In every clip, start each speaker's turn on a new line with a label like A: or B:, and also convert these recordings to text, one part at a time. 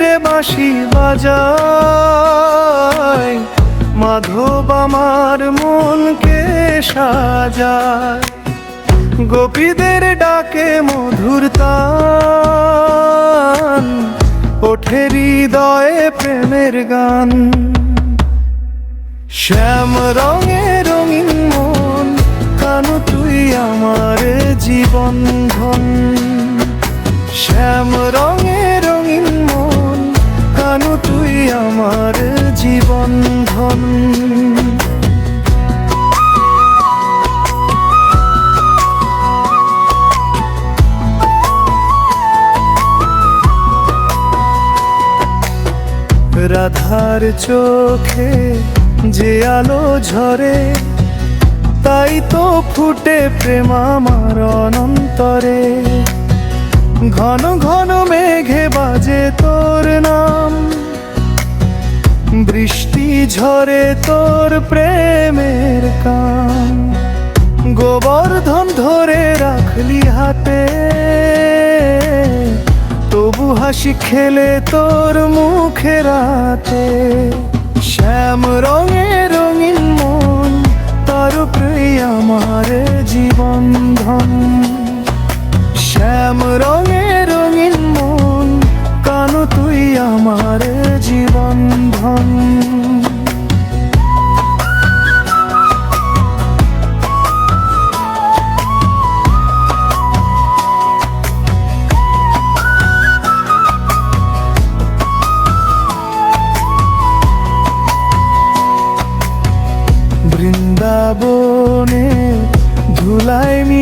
A: বাঁশি বাজায়। মাধব আমার মনকে সাজায়। গোপীদের ডাকে মধুর তান। ওঠে হৃদয়ে প্রেমের গান। শ্যাম রঙে রঙিন মন, কানু তুই আমার জীবন ধন। শ্যাম রঙে রাধার চোখে যে আলো ঝরে, তাই তো ফুটে প্রেম আমার অনন্তরে। ঘন ঘন মেঘে বাজে তোর নাম। বৃষ্টি ঝরে তোর প্রেমের কান। গোবর্ধন ধরে রাখলি হাতে। তবু হাসি খেলে তোর মুখে রাতে। শ্যাম রঙে রঙিন মন, তার আমার জীবন ধন। শ্যাম রঙে রঙিন মন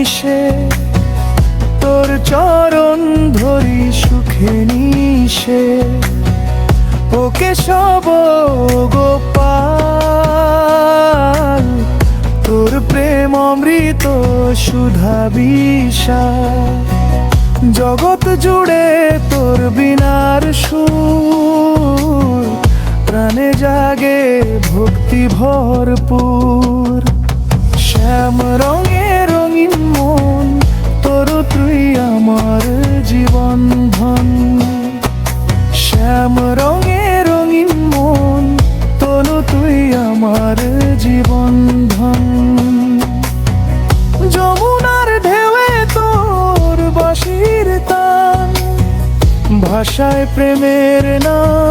A: মিশে তোর চরণ ধরি সুখে নিশে। ওকে সব গোপাল, তোর প্রেম অমৃত সুধা বিষা জগৎ জুড়ে তোর বিনার সুর, প্রাণে জাগে ভক্তি ভরপুর। শ্যাম রঙে আমার জীবন ধন। শ্যাম রঙে রঙিন মন তোর তুই আমার জীবন ধন। যমুনার ঢেউয়ে তোর বাঁশির তান, ভাষায় প্রেমের নাম